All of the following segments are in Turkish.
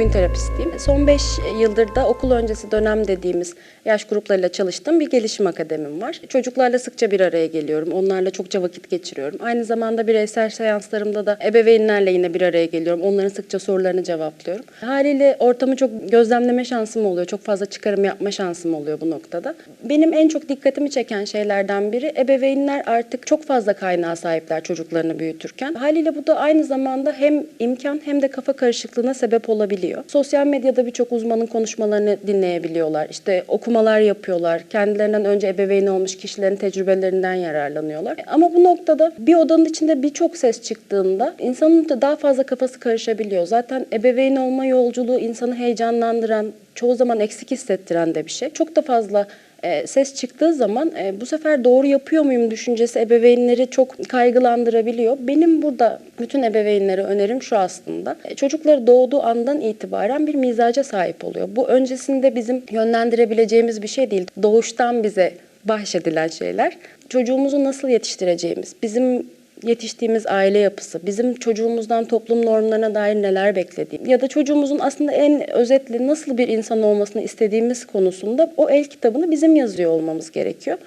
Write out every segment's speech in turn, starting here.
Oyun terapistiyim. Son 5 yıldır da okul öncesi dönem dediğimiz yaş gruplarıyla çalıştığım bir gelişim akademim var. Çocuklarla sıkça bir araya geliyorum. Onlarla çokça vakit geçiriyorum. Aynı zamanda bireysel seanslarımda da ebeveynlerle yine bir araya geliyorum. Onların sıkça sorularını cevaplıyorum. Haliyle ortamı çok gözlemleme şansım oluyor. Çok fazla çıkarım yapma şansım oluyor bu noktada. Benim en çok dikkatimi çeken şeylerden biri ebeveynler artık çok fazla kaynağa sahipler çocuklarını büyütürken. Haliyle bu da aynı zamanda hem imkan hem de kafa karışıklığına sebep olabiliyor. Sosyal medyada birçok uzmanın konuşmalarını dinleyebiliyorlar. İşte okumalar yapıyorlar. Kendilerinden önce ebeveyn olmuş kişilerin tecrübelerinden yararlanıyorlar. Ama bu noktada bir odanın içinde birçok ses çıktığında insanın da daha fazla kafası karışabiliyor. Zaten ebeveyn olma yolculuğu insanı heyecanlandıran, çoğu zaman eksik hissettiren de bir şey. Çok da fazla e, ses çıktığı zaman e, bu sefer doğru yapıyor muyum düşüncesi ebeveynleri çok kaygılandırabiliyor. Benim burada bütün ebeveynlere önerim şu aslında. E, çocukları doğduğu andan itibaren bir mizaca sahip oluyor. Bu öncesinde bizim yönlendirebileceğimiz bir şey değil. Doğuştan bize bahşedilen şeyler. Çocuğumuzu nasıl yetiştireceğimiz, bizim yetiştiğimiz aile yapısı, bizim çocuğumuzdan toplum normlarına dair neler beklediğim ya da çocuğumuzun aslında en özetle nasıl bir insan olmasını istediğimiz konusunda o el kitabını bizim yazıyor olmamız gerekiyor.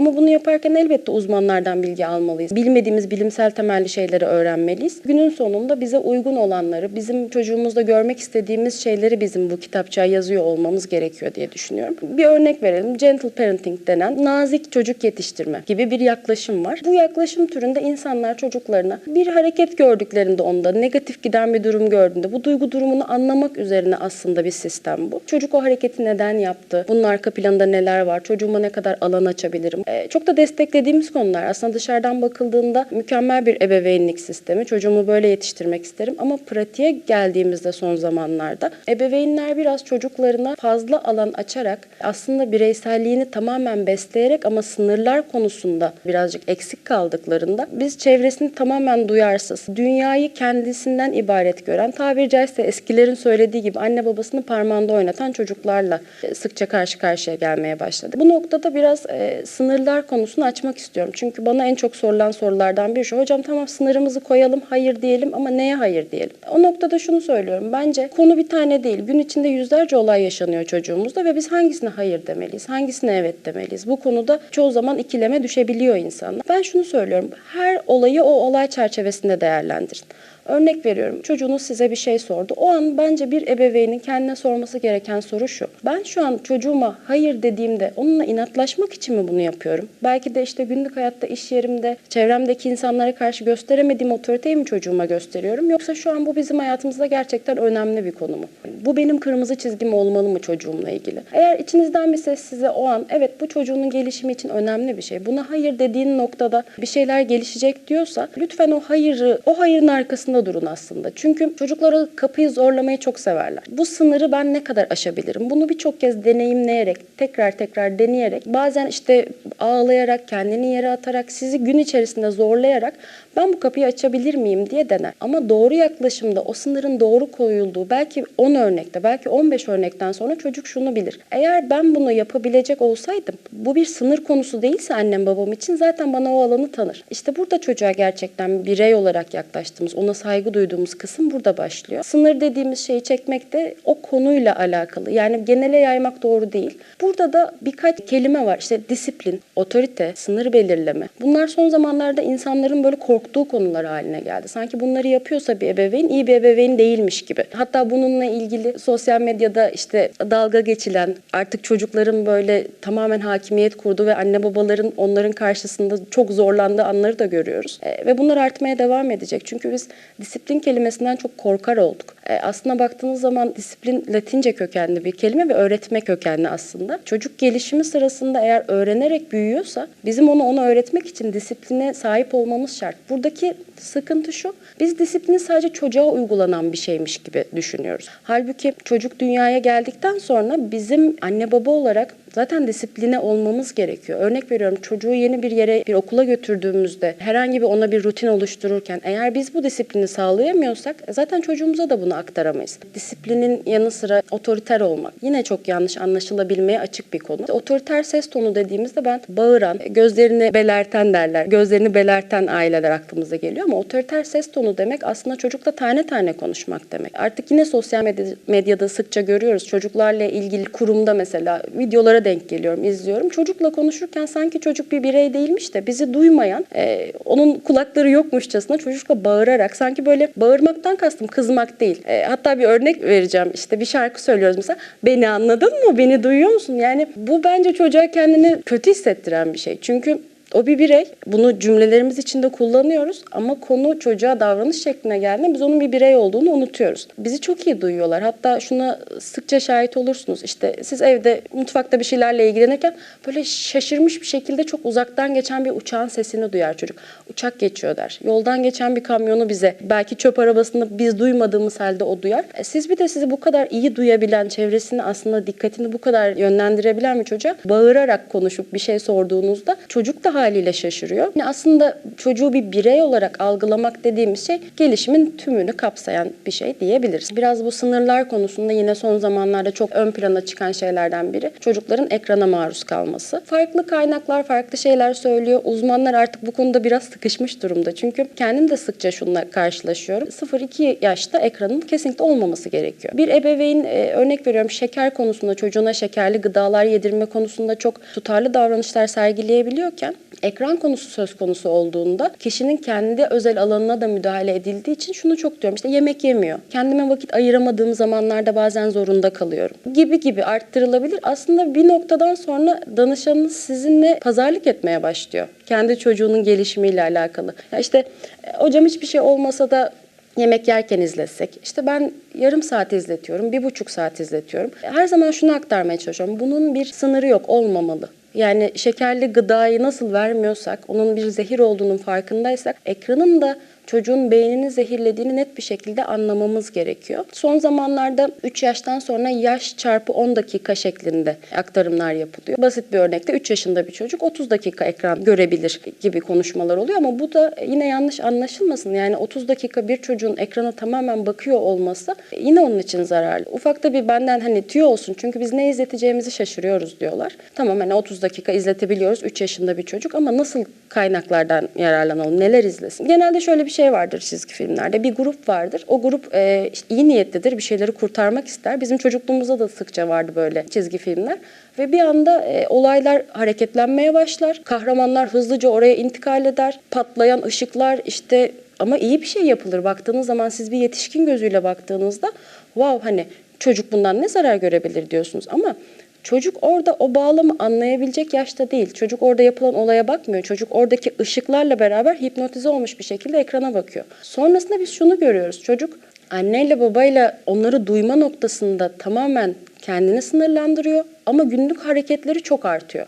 Ama bunu yaparken elbette uzmanlardan bilgi almalıyız. Bilmediğimiz bilimsel temelli şeyleri öğrenmeliyiz. Günün sonunda bize uygun olanları, bizim çocuğumuzda görmek istediğimiz şeyleri bizim bu kitapçığa yazıyor olmamız gerekiyor diye düşünüyorum. Bir örnek verelim. Gentle parenting denen nazik çocuk yetiştirme gibi bir yaklaşım var. Bu yaklaşım türünde insanlar çocuklarına bir hareket gördüklerinde onda, negatif giden bir durum gördüğünde bu duygu durumunu anlamak üzerine aslında bir sistem bu. Çocuk o hareketi neden yaptı? Bunun arka planında neler var? Çocuğuma ne kadar alan açabilirim? Ee, çok da desteklediğimiz konular. Aslında dışarıdan bakıldığında mükemmel bir ebeveynlik sistemi. Çocuğumu böyle yetiştirmek isterim ama pratiğe geldiğimizde son zamanlarda ebeveynler biraz çocuklarına fazla alan açarak aslında bireyselliğini tamamen besleyerek ama sınırlar konusunda birazcık eksik kaldıklarında biz çevresini tamamen duyarsız, dünyayı kendisinden ibaret gören, tabiri caizse eskilerin söylediği gibi anne babasını parmağında oynatan çocuklarla sıkça karşı karşıya gelmeye başladı. Bu noktada biraz e, sınırlar konusunu açmak istiyorum. Çünkü bana en çok sorulan sorulardan biri şu. Hocam tamam sınırımızı koyalım, hayır diyelim ama neye hayır diyelim? O noktada şunu söylüyorum. Bence konu bir tane değil. Gün içinde yüzlerce olay yaşanıyor çocuğumuzda ve biz hangisine hayır demeliyiz, hangisine evet demeliyiz? Bu konuda çoğu zaman ikileme düşebiliyor insanlar. Ben şunu söylüyorum. Her olayı o olay çerçevesinde değerlendirin. Örnek veriyorum çocuğunuz size bir şey sordu. O an bence bir ebeveynin kendine sorması gereken soru şu. Ben şu an çocuğuma hayır dediğimde onunla inatlaşmak için mi bunu yapıyorum? Belki de işte günlük hayatta iş yerimde çevremdeki insanlara karşı gösteremediğim otoriteyi mi çocuğuma gösteriyorum? Yoksa şu an bu bizim hayatımızda gerçekten önemli bir konu mu? Bu benim kırmızı çizgim olmalı mı çocuğumla ilgili? Eğer içinizden bir ses size o an evet bu çocuğunun gelişimi için önemli bir şey. Buna hayır dediğin noktada bir şeyler gelişecek diyorsa lütfen o hayırı, o hayırın arkasında durun aslında. Çünkü çocuklar o kapıyı zorlamayı çok severler. Bu sınırı ben ne kadar aşabilirim? Bunu birçok kez deneyimleyerek, tekrar tekrar deneyerek, bazen işte ağlayarak, kendini yere atarak, sizi gün içerisinde zorlayarak ben bu kapıyı açabilir miyim diye dener. Ama doğru yaklaşımda o sınırın doğru koyulduğu belki 10 örnekte, belki 15 örnekten sonra çocuk şunu bilir. Eğer ben bunu yapabilecek olsaydım, bu bir sınır konusu değilse annem babam için zaten bana o alanı tanır. İşte burada çocuğa gerçekten birey olarak yaklaştığımız, ona saygı duyduğumuz kısım burada başlıyor. Sınır dediğimiz şeyi çekmek de o konuyla alakalı. Yani genele yaymak doğru değil. Burada da birkaç kelime var. İşte disiplin, otorite, sınır belirleme. Bunlar son zamanlarda insanların böyle korktuğu konular haline geldi. Sanki bunları yapıyorsa bir ebeveyn iyi bir ebeveyn değilmiş gibi. Hatta bununla ilgili sosyal medyada işte dalga geçilen artık çocukların böyle tamamen hakimiyet kurduğu ve anne babaların onların karşısında çok zorlandığı anları da görüyoruz. E, ve bunlar artmaya devam edecek. Çünkü biz disiplin kelimesinden çok korkar olduk. E, aslına baktığınız zaman disiplin Latince kökenli bir kelime ve öğretme kökenli aslında. Çocuk gelişimi sırasında eğer öğrenerek büyüyorsa bizim onu ona öğretmek için disipline sahip olmamız şart. Buradaki sıkıntı şu. Biz disiplini sadece çocuğa uygulanan bir şeymiş gibi düşünüyoruz. Halbuki çocuk dünyaya geldikten sonra bizim anne baba olarak zaten disipline olmamız gerekiyor. Örnek veriyorum çocuğu yeni bir yere bir okula götürdüğümüzde herhangi bir ona bir rutin oluştururken eğer biz bu disiplini sağlayamıyorsak zaten çocuğumuza da bunu aktaramayız. Disiplinin yanı sıra otoriter olmak yine çok yanlış anlaşılabilmeye açık bir konu. Otoriter ses tonu dediğimizde ben bağıran, gözlerini belerten derler. Gözlerini belerten aileler aklımıza geliyor ama otoriter ses tonu demek aslında çocukla tane tane konuşmak demek. Artık yine sosyal medya- medyada sıkça görüyoruz. Çocuklarla ilgili kurumda mesela videolara denk geliyorum, izliyorum. Çocukla konuşurken sanki çocuk bir birey değilmiş de bizi duymayan, e, onun kulakları yokmuşçasına çocukla bağırarak sanki böyle bağırmaktan kastım kızmak değil. E, hatta bir örnek vereceğim. İşte bir şarkı söylüyoruz mesela. Beni anladın mı? Beni duyuyor musun? Yani bu bence çocuğa kendini kötü hissettiren bir şey. Çünkü o bir birey. Bunu cümlelerimiz içinde kullanıyoruz ama konu çocuğa davranış şekline geldiğinde biz onun bir birey olduğunu unutuyoruz. Bizi çok iyi duyuyorlar. Hatta şuna sıkça şahit olursunuz. İşte siz evde mutfakta bir şeylerle ilgilenirken böyle şaşırmış bir şekilde çok uzaktan geçen bir uçağın sesini duyar çocuk. Uçak geçiyor der. Yoldan geçen bir kamyonu bize belki çöp arabasını biz duymadığımız halde o duyar. E siz bir de sizi bu kadar iyi duyabilen, çevresini aslında dikkatini bu kadar yönlendirebilen bir çocuğa bağırarak konuşup bir şey sorduğunuzda çocuk da haliyle şaşırıyor. Yani aslında çocuğu bir birey olarak algılamak dediğimiz şey gelişimin tümünü kapsayan bir şey diyebiliriz. Biraz bu sınırlar konusunda yine son zamanlarda çok ön plana çıkan şeylerden biri çocukların ekrana maruz kalması. Farklı kaynaklar farklı şeyler söylüyor. Uzmanlar artık bu konuda biraz sıkışmış durumda. Çünkü kendim de sıkça şununla karşılaşıyorum. 0-2 yaşta ekranın kesinlikle olmaması gerekiyor. Bir ebeveyn e, örnek veriyorum şeker konusunda çocuğuna şekerli gıdalar yedirme konusunda çok tutarlı davranışlar sergileyebiliyorken ekran konusu söz konusu olduğunda kişinin kendi özel alanına da müdahale edildiği için şunu çok diyorum işte yemek yemiyor. Kendime vakit ayıramadığım zamanlarda bazen zorunda kalıyorum. Gibi gibi arttırılabilir. Aslında bir noktadan sonra danışanınız sizinle pazarlık etmeye başlıyor. Kendi çocuğunun gelişimiyle alakalı. Ya işte e, hocam hiçbir şey olmasa da yemek yerken izletsek. İşte ben yarım saat izletiyorum, bir buçuk saat izletiyorum. Her zaman şunu aktarmaya çalışıyorum. Bunun bir sınırı yok, olmamalı. Yani şekerli gıdayı nasıl vermiyorsak, onun bir zehir olduğunun farkındaysak, ekranın da çocuğun beynini zehirlediğini net bir şekilde anlamamız gerekiyor. Son zamanlarda 3 yaştan sonra yaş çarpı 10 dakika şeklinde aktarımlar yapılıyor. Basit bir örnekte 3 yaşında bir çocuk 30 dakika ekran görebilir gibi konuşmalar oluyor ama bu da yine yanlış anlaşılmasın. Yani 30 dakika bir çocuğun ekrana tamamen bakıyor olması yine onun için zararlı. Ufakta bir benden hani tüyo olsun çünkü biz ne izleteceğimizi şaşırıyoruz diyorlar. Tamam hani 30 dakika izletebiliyoruz 3 yaşında bir çocuk ama nasıl kaynaklardan yararlanalım, neler izlesin? Genelde şöyle bir şey vardır çizgi filmlerde. Bir grup vardır. O grup e, iyi niyetlidir, bir şeyleri kurtarmak ister. Bizim çocukluğumuzda da sıkça vardı böyle çizgi filmler. Ve bir anda e, olaylar hareketlenmeye başlar. Kahramanlar hızlıca oraya intikal eder. Patlayan ışıklar işte ama iyi bir şey yapılır. Baktığınız zaman siz bir yetişkin gözüyle baktığınızda wow hani çocuk bundan ne zarar görebilir diyorsunuz ama Çocuk orada o bağlamı anlayabilecek yaşta değil. Çocuk orada yapılan olaya bakmıyor. Çocuk oradaki ışıklarla beraber hipnotize olmuş bir şekilde ekrana bakıyor. Sonrasında biz şunu görüyoruz. Çocuk anneyle babayla onları duyma noktasında tamamen kendini sınırlandırıyor ama günlük hareketleri çok artıyor.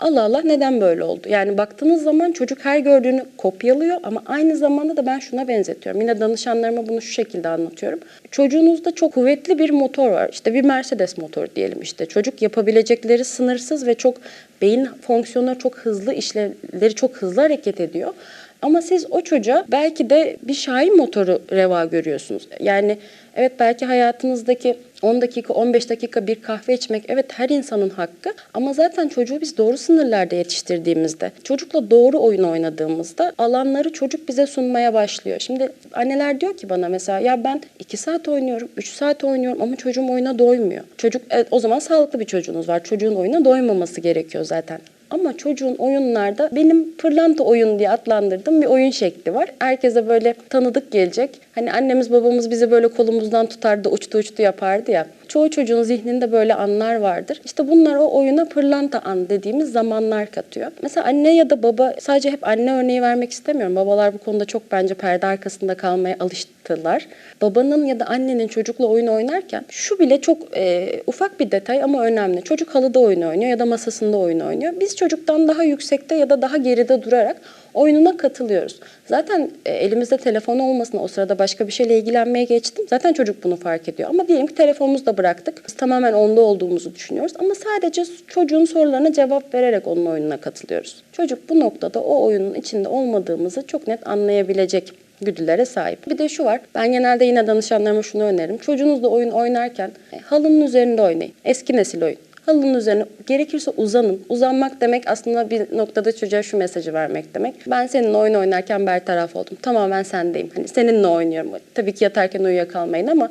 Allah Allah neden böyle oldu? Yani baktığınız zaman çocuk her gördüğünü kopyalıyor ama aynı zamanda da ben şuna benzetiyorum. Yine danışanlarıma bunu şu şekilde anlatıyorum. Çocuğunuzda çok kuvvetli bir motor var. İşte bir Mercedes motoru diyelim işte. Çocuk yapabilecekleri sınırsız ve çok beyin fonksiyonları çok hızlı, işlevleri çok hızlı hareket ediyor. Ama siz o çocuğa belki de bir şahin motoru reva görüyorsunuz. Yani evet belki hayatınızdaki 10 dakika, 15 dakika bir kahve içmek evet her insanın hakkı. Ama zaten çocuğu biz doğru sınırlarda yetiştirdiğimizde, çocukla doğru oyun oynadığımızda alanları çocuk bize sunmaya başlıyor. Şimdi anneler diyor ki bana mesela ya ben 2 saat oynuyorum, 3 saat oynuyorum ama çocuğum oyuna doymuyor. Çocuk evet, o zaman sağlıklı bir çocuğunuz var. Çocuğun oyuna doymaması gerekiyor zaten. Ama çocuğun oyunlarda benim pırlanta oyun diye adlandırdığım bir oyun şekli var. Herkese böyle tanıdık gelecek. Hani annemiz babamız bizi böyle kolumuzdan tutardı, uçtu uçtu yapardı ya. Çoğu çocuğun zihninde böyle anlar vardır. İşte bunlar o oyuna pırlanta an dediğimiz zamanlar katıyor. Mesela anne ya da baba sadece hep anne örneği vermek istemiyorum. Babalar bu konuda çok bence perde arkasında kalmaya alıştılar. Babanın ya da annenin çocukla oyun oynarken şu bile çok e, ufak bir detay ama önemli. Çocuk halıda oyun oynuyor ya da masasında oyun oynuyor. Biz çocuktan daha yüksekte ya da daha geride durarak oyununa katılıyoruz. Zaten e, elimizde telefon olmasına o sırada başka bir şeyle ilgilenmeye geçtim. Zaten çocuk bunu fark ediyor. Ama diyelim ki telefonumuzu da bıraktık. Biz tamamen onda olduğumuzu düşünüyoruz. Ama sadece çocuğun sorularına cevap vererek onun oyununa katılıyoruz. Çocuk bu noktada o oyunun içinde olmadığımızı çok net anlayabilecek güdülere sahip. Bir de şu var. Ben genelde yine danışanlarıma şunu öneririm. Çocuğunuzla oyun oynarken e, halının üzerinde oynayın. Eski nesil oyun. Halının üzerine gerekirse uzanın. Uzanmak demek aslında bir noktada çocuğa şu mesajı vermek demek. Ben seninle oyun oynarken bertaraf oldum. Tamamen sendeyim. Hani seninle oynuyorum. Tabii ki yatarken uyuyakalmayın ama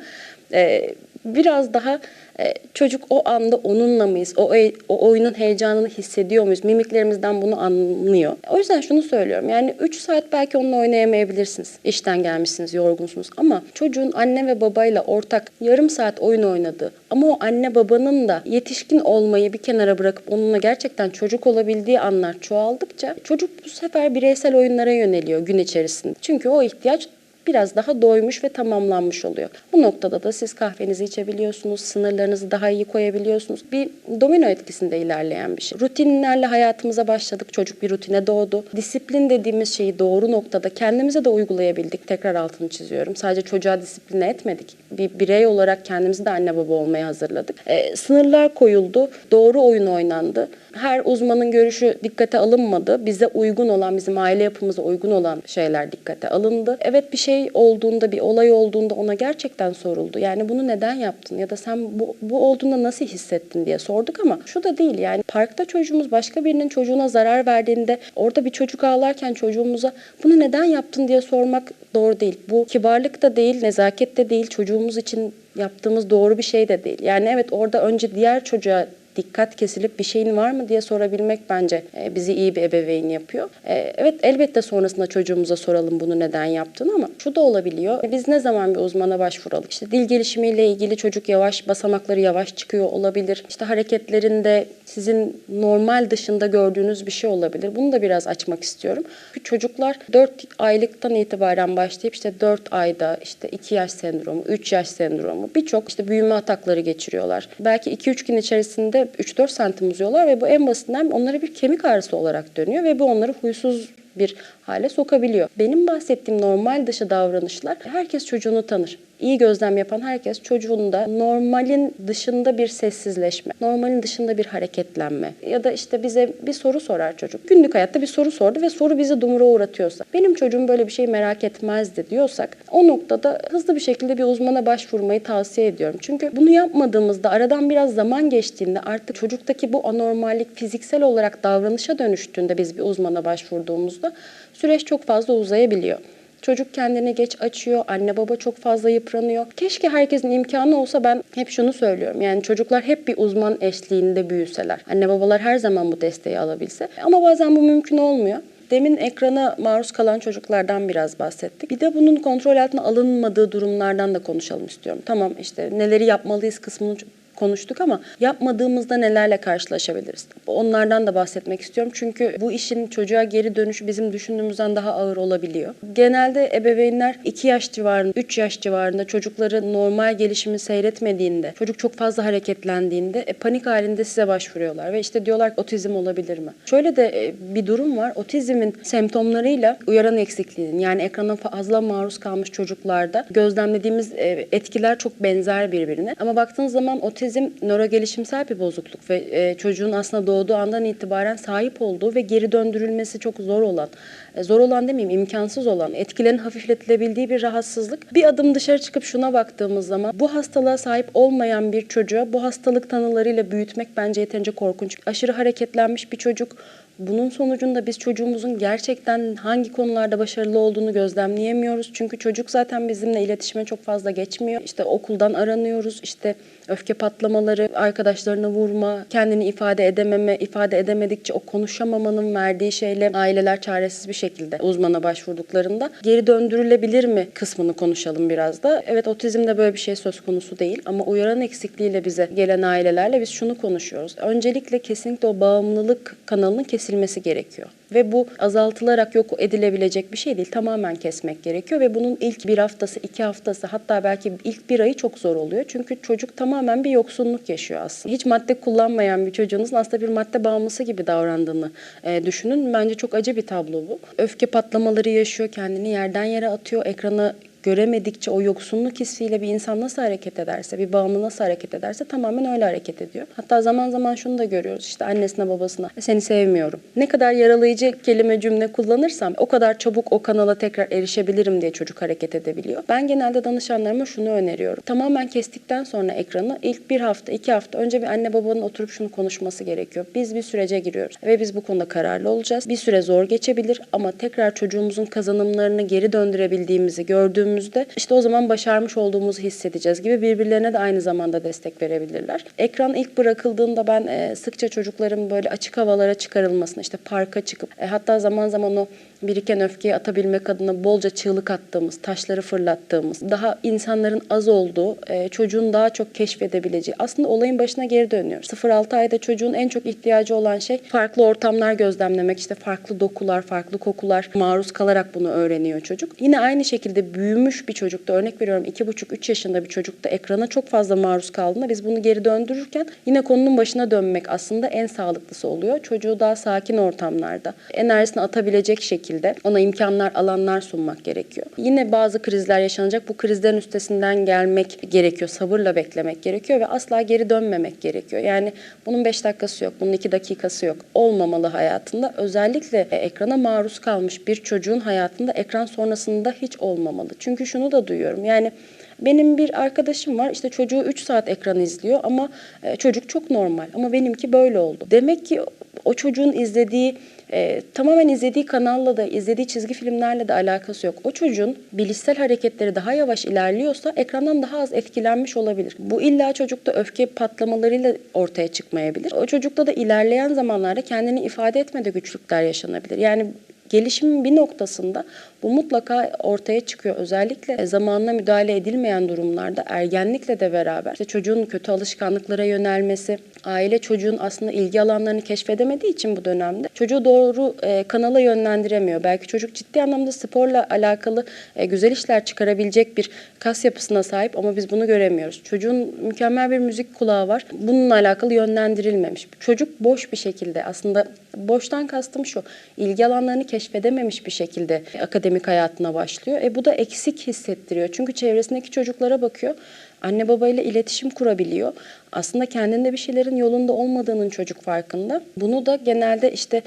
e, biraz daha e, çocuk o anda onunla mıyız? O, e- o oyunun heyecanını hissediyor muyuz? Mimiklerimizden bunu anlıyor. O yüzden şunu söylüyorum. Yani 3 saat belki onunla oynayamayabilirsiniz. İşten gelmişsiniz, yorgunsunuz. Ama çocuğun anne ve babayla ortak yarım saat oyun oynadığı ama o anne babanın da yetişkin olmayı bir kenara bırakıp onunla gerçekten çocuk olabildiği anlar çoğaldıkça çocuk bu sefer bireysel oyunlara yöneliyor gün içerisinde. Çünkü o ihtiyaç biraz daha doymuş ve tamamlanmış oluyor. Bu noktada da siz kahvenizi içebiliyorsunuz, sınırlarınızı daha iyi koyabiliyorsunuz. Bir domino etkisinde ilerleyen bir şey. Rutinlerle hayatımıza başladık, çocuk bir rutine doğdu. Disiplin dediğimiz şeyi doğru noktada kendimize de uygulayabildik. Tekrar altını çiziyorum. Sadece çocuğa disipline etmedik. Bir birey olarak kendimizi de anne baba olmaya hazırladık. Ee, sınırlar koyuldu, doğru oyun oynandı. Her uzmanın görüşü dikkate alınmadı. Bize uygun olan, bizim aile yapımıza uygun olan şeyler dikkate alındı. Evet bir şey olduğunda, bir olay olduğunda ona gerçekten soruldu. Yani bunu neden yaptın ya da sen bu, bu olduğunda nasıl hissettin diye sorduk ama şu da değil yani parkta çocuğumuz başka birinin çocuğuna zarar verdiğinde orada bir çocuk ağlarken çocuğumuza bunu neden yaptın diye sormak doğru değil. Bu kibarlık da değil, nezaket de değil, çocuğumuz için yaptığımız doğru bir şey de değil. Yani evet orada önce diğer çocuğa dikkat kesilip bir şeyin var mı diye sorabilmek bence e, bizi iyi bir ebeveyn yapıyor. E, Evet elbette sonrasında çocuğumuza soralım bunu neden yaptığını ama şu da olabiliyor. E, Biz ne zaman bir uzmana başvuralım? İşte dil gelişimiyle ilgili çocuk yavaş basamakları yavaş çıkıyor olabilir. İşte hareketlerinde sizin normal dışında gördüğünüz bir şey olabilir. Bunu da biraz açmak istiyorum. Çünkü çocuklar 4 aylıktan itibaren başlayıp işte 4 ayda işte 2 yaş sendromu, 3 yaş sendromu birçok işte büyüme atakları geçiriyorlar. Belki 2-3 gün içerisinde 3-4 santim uzuyorlar ve bu en basitinden onlara bir kemik ağrısı olarak dönüyor ve bu onları huysuz bir hale sokabiliyor. Benim bahsettiğim normal dışı davranışlar herkes çocuğunu tanır. İyi gözlem yapan herkes çocuğunda normalin dışında bir sessizleşme, normalin dışında bir hareketlenme ya da işte bize bir soru sorar çocuk. Günlük hayatta bir soru sordu ve soru bizi dumura uğratıyorsa, benim çocuğum böyle bir şey merak etmezdi diyorsak o noktada hızlı bir şekilde bir uzmana başvurmayı tavsiye ediyorum. Çünkü bunu yapmadığımızda aradan biraz zaman geçtiğinde artık çocuktaki bu anormallik fiziksel olarak davranışa dönüştüğünde biz bir uzmana başvurduğumuzda süreç çok fazla uzayabiliyor. Çocuk kendini geç açıyor, anne baba çok fazla yıpranıyor. Keşke herkesin imkanı olsa ben hep şunu söylüyorum. Yani çocuklar hep bir uzman eşliğinde büyüseler. Anne babalar her zaman bu desteği alabilse. Ama bazen bu mümkün olmuyor. Demin ekrana maruz kalan çocuklardan biraz bahsettik. Bir de bunun kontrol altına alınmadığı durumlardan da konuşalım istiyorum. Tamam işte neleri yapmalıyız kısmını konuştuk ama yapmadığımızda nelerle karşılaşabiliriz? Onlardan da bahsetmek istiyorum. Çünkü bu işin çocuğa geri dönüşü bizim düşündüğümüzden daha ağır olabiliyor. Genelde ebeveynler 2 yaş civarında, 3 yaş civarında çocukları normal gelişimi seyretmediğinde, çocuk çok fazla hareketlendiğinde e, panik halinde size başvuruyorlar ve işte diyorlar ki otizm olabilir mi? Şöyle de e, bir durum var. Otizmin semptomlarıyla uyaran eksikliğinin yani ekrana fazla maruz kalmış çocuklarda gözlemlediğimiz e, etkiler çok benzer birbirine. Ama baktığınız zaman otizm nörogelişimsel bir bozukluk ve e, çocuğun aslında doğduğu andan itibaren sahip olduğu ve geri döndürülmesi çok zor olan, e, zor olan demeyeyim imkansız olan, etkilerin hafifletilebildiği bir rahatsızlık. Bir adım dışarı çıkıp şuna baktığımız zaman bu hastalığa sahip olmayan bir çocuğa bu hastalık tanılarıyla büyütmek bence yeterince korkunç. Aşırı hareketlenmiş bir çocuk bunun sonucunda biz çocuğumuzun gerçekten hangi konularda başarılı olduğunu gözlemleyemiyoruz. Çünkü çocuk zaten bizimle iletişime çok fazla geçmiyor. İşte okuldan aranıyoruz, işte öfke patlamaları, arkadaşlarına vurma, kendini ifade edememe, ifade edemedikçe o konuşamamanın verdiği şeyle aileler çaresiz bir şekilde uzmana başvurduklarında geri döndürülebilir mi kısmını konuşalım biraz da. Evet otizmde böyle bir şey söz konusu değil ama uyaran eksikliğiyle bize gelen ailelerle biz şunu konuşuyoruz. Öncelikle kesinlikle o bağımlılık kanalının kesilmesi gerekiyor. Ve bu azaltılarak yok edilebilecek bir şey değil. Tamamen kesmek gerekiyor ve bunun ilk bir haftası, iki haftası hatta belki ilk bir ayı çok zor oluyor. Çünkü çocuk tamamen bir yoksunluk yaşıyor aslında. Hiç madde kullanmayan bir çocuğunuzun aslında bir madde bağımlısı gibi davrandığını e, düşünün. Bence çok acı bir tablo bu. Öfke patlamaları yaşıyor, kendini yerden yere atıyor, ekrana göremedikçe o yoksunluk hissiyle bir insan nasıl hareket ederse, bir bağımlı nasıl hareket ederse tamamen öyle hareket ediyor. Hatta zaman zaman şunu da görüyoruz işte annesine babasına seni sevmiyorum. Ne kadar yaralayıcı kelime cümle kullanırsam o kadar çabuk o kanala tekrar erişebilirim diye çocuk hareket edebiliyor. Ben genelde danışanlarıma şunu öneriyorum. Tamamen kestikten sonra ekranı ilk bir hafta, iki hafta önce bir anne babanın oturup şunu konuşması gerekiyor. Biz bir sürece giriyoruz ve biz bu konuda kararlı olacağız. Bir süre zor geçebilir ama tekrar çocuğumuzun kazanımlarını geri döndürebildiğimizi gördüğümüzde işte o zaman başarmış olduğumuzu hissedeceğiz gibi birbirlerine de aynı zamanda destek verebilirler. Ekran ilk bırakıldığında ben e, sıkça çocukların böyle açık havalara çıkarılmasını işte parka çıkıp e, hatta zaman zaman o biriken öfkeyi atabilmek adına bolca çığlık attığımız, taşları fırlattığımız, daha insanların az olduğu, e, çocuğun daha çok keşfedebileceği. Aslında olayın başına geri dönüyoruz. 0-6 ayda çocuğun en çok ihtiyacı olan şey farklı ortamlar gözlemlemek, işte farklı dokular, farklı kokular maruz kalarak bunu öğreniyor çocuk. Yine aynı şekilde büyümüş bir çocukta örnek veriyorum 2,5-3 yaşında bir çocukta ekrana çok fazla maruz kaldığında biz bunu geri döndürürken yine konunun başına dönmek aslında en sağlıklısı oluyor. Çocuğu daha sakin ortamlarda enerjisini atabilecek şekilde ona imkanlar, alanlar sunmak gerekiyor. Yine bazı krizler yaşanacak. Bu krizlerin üstesinden gelmek gerekiyor. Sabırla beklemek gerekiyor ve asla geri dönmemek gerekiyor. Yani bunun 5 dakikası yok, bunun 2 dakikası yok. Olmamalı hayatında. Özellikle ekrana maruz kalmış bir çocuğun hayatında ekran sonrasında hiç olmamalı. Çünkü şunu da duyuyorum. Yani benim bir arkadaşım var işte çocuğu 3 saat ekran izliyor ama e, çocuk çok normal ama benimki böyle oldu. Demek ki o çocuğun izlediği e, tamamen izlediği kanalla da izlediği çizgi filmlerle de alakası yok. O çocuğun bilişsel hareketleri daha yavaş ilerliyorsa ekrandan daha az etkilenmiş olabilir. Bu illa çocukta öfke patlamalarıyla ortaya çıkmayabilir. O çocukta da ilerleyen zamanlarda kendini ifade etmede güçlükler yaşanabilir. Yani gelişimin bir noktasında bu mutlaka ortaya çıkıyor. Özellikle zamanla müdahale edilmeyen durumlarda ergenlikle de beraber işte çocuğun kötü alışkanlıklara yönelmesi, aile çocuğun aslında ilgi alanlarını keşfedemediği için bu dönemde çocuğu doğru e, kanala yönlendiremiyor. Belki çocuk ciddi anlamda sporla alakalı e, güzel işler çıkarabilecek bir kas yapısına sahip ama biz bunu göremiyoruz. Çocuğun mükemmel bir müzik kulağı var. Bununla alakalı yönlendirilmemiş. Çocuk boş bir şekilde aslında boştan kastım şu. ilgi alanlarını keşfedememiş bir şekilde akademik hayatına başlıyor. E bu da eksik hissettiriyor. Çünkü çevresindeki çocuklara bakıyor. Anne babayla iletişim kurabiliyor. Aslında kendinde bir şeylerin yolunda olmadığının çocuk farkında. Bunu da genelde işte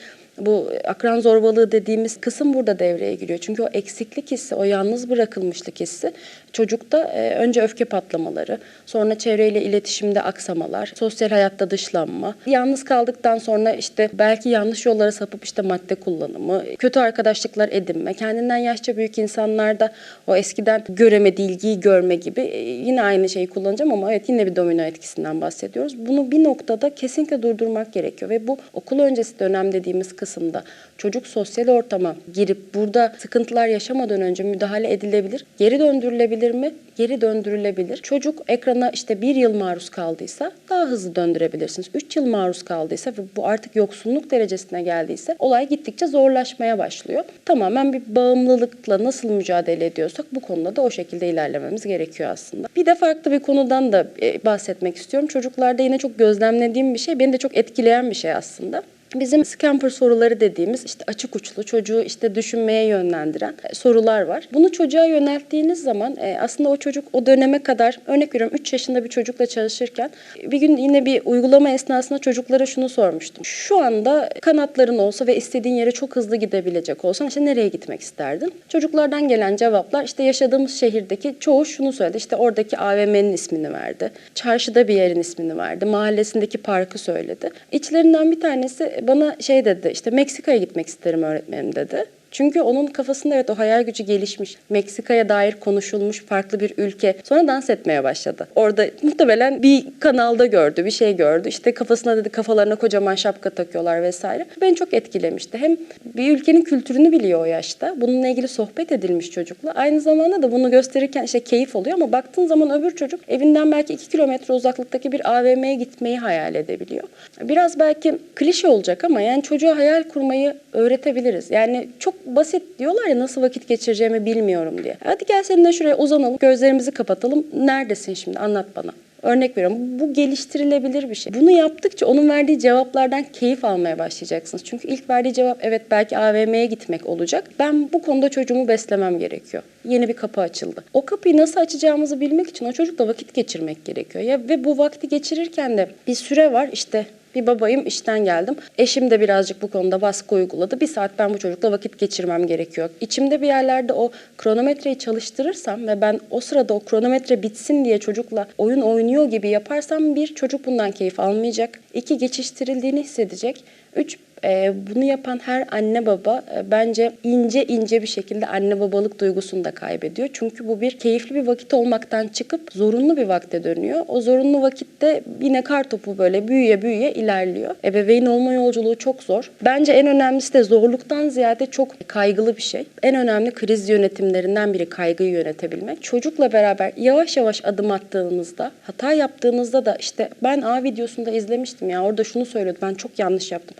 bu akran zorbalığı dediğimiz kısım burada devreye giriyor. Çünkü o eksiklik hissi, o yalnız bırakılmışlık hissi çocukta e, önce öfke patlamaları, sonra çevreyle iletişimde aksamalar, sosyal hayatta dışlanma. Yalnız kaldıktan sonra işte belki yanlış yollara sapıp işte madde kullanımı, kötü arkadaşlıklar edinme, kendinden yaşça büyük insanlarda o eskiden göremediği ilgiyi görme gibi e, yine aynı şeyi kullanacağım ama evet yine bir domino etkisinden bahsediyoruz. Bunu bir noktada kesinlikle durdurmak gerekiyor ve bu okul öncesi dönem dediğimiz kısımda çocuk sosyal ortama girip burada sıkıntılar yaşamadan önce müdahale edilebilir, geri döndürülebilir mi? Geri döndürülebilir. Çocuk ekrana işte bir yıl maruz kaldıysa daha hızlı döndürebilirsiniz. Üç yıl maruz kaldıysa ve bu artık yoksunluk derecesine geldiyse olay gittikçe zorlaşmaya başlıyor. Tamamen bir bağımlılıkla nasıl mücadele ediyorsak bu konuda da o şekilde ilerlememiz gerekiyor aslında. Bir de farklı bir konudan da e, bahsetmek istiyorum. Çocuklarda yine çok gözlemlediğim bir şey, beni de çok etkileyen bir şey aslında. Bizim scamper soruları dediğimiz işte açık uçlu çocuğu işte düşünmeye yönlendiren e, sorular var. Bunu çocuğa yönelttiğiniz zaman e, aslında o çocuk o döneme kadar örnek veriyorum 3 yaşında bir çocukla çalışırken bir gün yine bir uygulama esnasında çocuklara şunu sormuştum. Şu anda kanatların olsa ve istediğin yere çok hızlı gidebilecek olsan işte nereye gitmek isterdin? Çocuklardan gelen cevaplar işte yaşadığımız şehirdeki çoğu şunu söyledi. İşte oradaki AVM'nin ismini verdi. Çarşıda bir yerin ismini verdi. Mahallesindeki parkı söyledi. İçlerinden bir tanesi bana şey dedi işte Meksika'ya gitmek isterim öğretmenim dedi. Çünkü onun kafasında evet o hayal gücü gelişmiş. Meksika'ya dair konuşulmuş farklı bir ülke. Sonra dans etmeye başladı. Orada muhtemelen bir kanalda gördü, bir şey gördü. İşte kafasına dedi kafalarına kocaman şapka takıyorlar vesaire. Beni çok etkilemişti. Hem bir ülkenin kültürünü biliyor o yaşta. Bununla ilgili sohbet edilmiş çocukla. Aynı zamanda da bunu gösterirken işte keyif oluyor ama baktığın zaman öbür çocuk evinden belki iki kilometre uzaklıktaki bir AVM'ye gitmeyi hayal edebiliyor. Biraz belki klişe olacak ama yani çocuğa hayal kurmayı öğretebiliriz. Yani çok basit diyorlar ya nasıl vakit geçireceğimi bilmiyorum diye. Hadi gel seninle şuraya uzanalım, gözlerimizi kapatalım. Neredesin şimdi? Anlat bana. Örnek veriyorum. Bu geliştirilebilir bir şey. Bunu yaptıkça onun verdiği cevaplardan keyif almaya başlayacaksınız. Çünkü ilk verdiği cevap evet belki AVM'ye gitmek olacak. Ben bu konuda çocuğumu beslemem gerekiyor. Yeni bir kapı açıldı. O kapıyı nasıl açacağımızı bilmek için o çocukla vakit geçirmek gerekiyor. Ya ve bu vakti geçirirken de bir süre var işte bir babayım işten geldim. Eşim de birazcık bu konuda baskı uyguladı. Bir saat ben bu çocukla vakit geçirmem gerekiyor. İçimde bir yerlerde o kronometreyi çalıştırırsam ve ben o sırada o kronometre bitsin diye çocukla oyun oynuyor gibi yaparsam bir çocuk bundan keyif almayacak. İki geçiştirildiğini hissedecek. Üç e, bunu yapan her anne baba e, bence ince ince bir şekilde anne babalık duygusunu da kaybediyor. Çünkü bu bir keyifli bir vakit olmaktan çıkıp zorunlu bir vakte dönüyor. O zorunlu vakitte yine kar topu böyle büyüye büyüye ilerliyor. Ebeveyn olma yolculuğu çok zor. Bence en önemlisi de zorluktan ziyade çok kaygılı bir şey. En önemli kriz yönetimlerinden biri kaygıyı yönetebilmek. Çocukla beraber yavaş yavaş adım attığınızda, hata yaptığınızda da işte ben A videosunda izlemiştim ya orada şunu söylüyordu ben çok yanlış yaptım.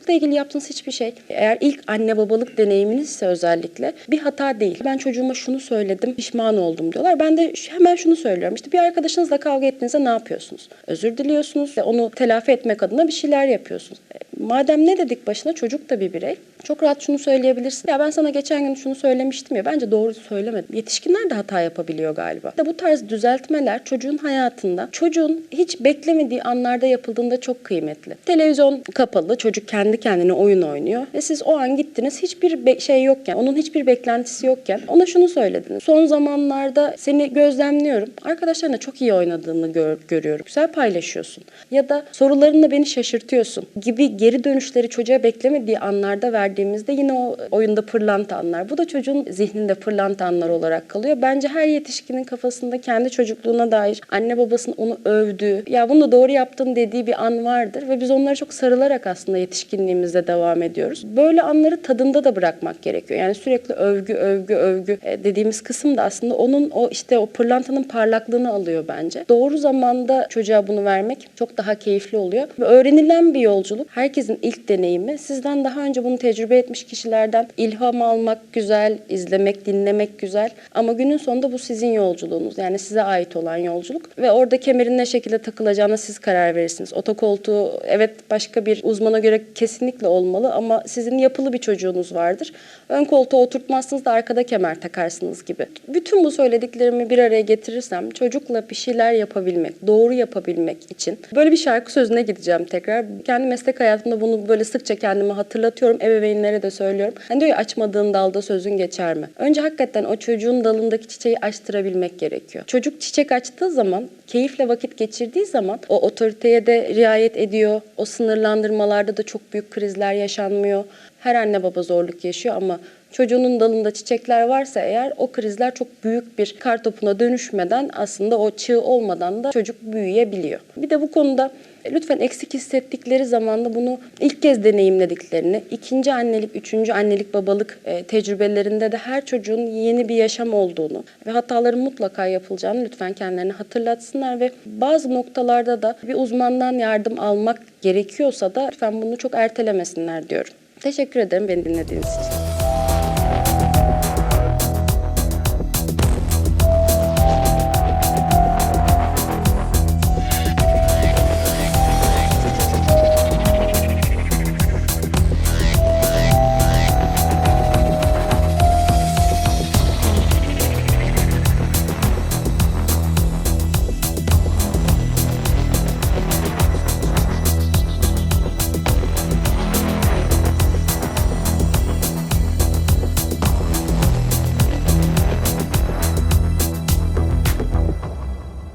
Çocukla ilgili yaptığınız hiçbir şey eğer ilk anne babalık deneyiminizse özellikle bir hata değil. Ben çocuğuma şunu söyledim pişman oldum diyorlar. Ben de hemen şunu söylüyorum. İşte bir arkadaşınızla kavga ettiğinizde ne yapıyorsunuz? Özür diliyorsunuz ve onu telafi etmek adına bir şeyler yapıyorsunuz. Madem ne dedik başına çocuk da bir birey. Çok rahat şunu söyleyebilirsin. Ya ben sana geçen gün şunu söylemiştim ya bence doğru söylemedim. Yetişkinler de hata yapabiliyor galiba. Bu tarz düzeltmeler çocuğun hayatında çocuğun hiç beklemediği anlarda yapıldığında çok kıymetli. Televizyon kapalı, çocuk kendi kendine oyun oynuyor ve siz o an gittiniz hiçbir şey yokken, onun hiçbir beklentisi yokken ona şunu söylediniz. Son zamanlarda seni gözlemliyorum. Arkadaşlarına çok iyi oynadığını gör- görüyorum. Güzel paylaşıyorsun. Ya da sorularınla beni şaşırtıyorsun gibi geri dönüşleri çocuğa beklemediği anlarda verdiğimizde yine o oyunda pırlanta anlar. Bu da çocuğun zihninde pırlanta anlar olarak kalıyor. Bence her yetişkinin kafasında kendi çocukluğuna dair anne babasının onu övdüğü, ya bunu da doğru yaptın dediği bir an vardır ve biz onlara çok sarılarak aslında yetişkinliğimizde devam ediyoruz. Böyle anları tadında da bırakmak gerekiyor. Yani sürekli övgü, övgü, övgü e, dediğimiz kısım da aslında onun o işte o pırlantanın parlaklığını alıyor bence. Doğru zamanda çocuğa bunu vermek çok daha keyifli oluyor. Ve öğrenilen bir yolculuk. Herkesin ilk deneyimi. Sizden daha önce bunu tecrübe etmiş kişilerden ilham almak güzel, izlemek, dinlemek güzel. Ama günün sonunda bu sizin yolculuğunuz. Yani size ait olan yolculuk. Ve orada kemerin ne şekilde takılacağına siz karar verirsiniz. Otokoltuğu evet başka bir uzmana göre kesinlikle olmalı ama sizin yapılı bir çocuğunuz vardır. Ön koltuğa oturtmazsınız da arkada kemer takarsınız gibi. Bütün bu söylediklerimi bir araya getirirsem çocukla bir şeyler yapabilmek, doğru yapabilmek için böyle bir şarkı sözüne gideceğim tekrar. Kendi meslek hayatımda bunu böyle sıkça kendime hatırlatıyorum. Ebeveynlere de söylüyorum. Hani diyor ya açmadığın dalda sözün geçer mi? Önce hakikaten o çocuğun dalındaki çiçeği açtırabilmek gerekiyor. Çocuk çiçek açtığı zaman, keyifle vakit geçirdiği zaman o otoriteye de riayet ediyor. O sınırlandırmalarda da çok büyük krizler yaşanmıyor. Her anne baba zorluk yaşıyor ama çocuğunun dalında çiçekler varsa eğer o krizler çok büyük bir kar topuna dönüşmeden aslında o çığ olmadan da çocuk büyüyebiliyor. Bir de bu konuda lütfen eksik hissettikleri zaman da bunu ilk kez deneyimlediklerini, ikinci annelik, üçüncü annelik babalık e, tecrübelerinde de her çocuğun yeni bir yaşam olduğunu ve hataların mutlaka yapılacağını lütfen kendilerine hatırlatsınlar ve bazı noktalarda da bir uzmandan yardım almak gerekiyorsa da lütfen bunu çok ertelemesinler diyorum. Teşekkür ederim beni dinlediğiniz için.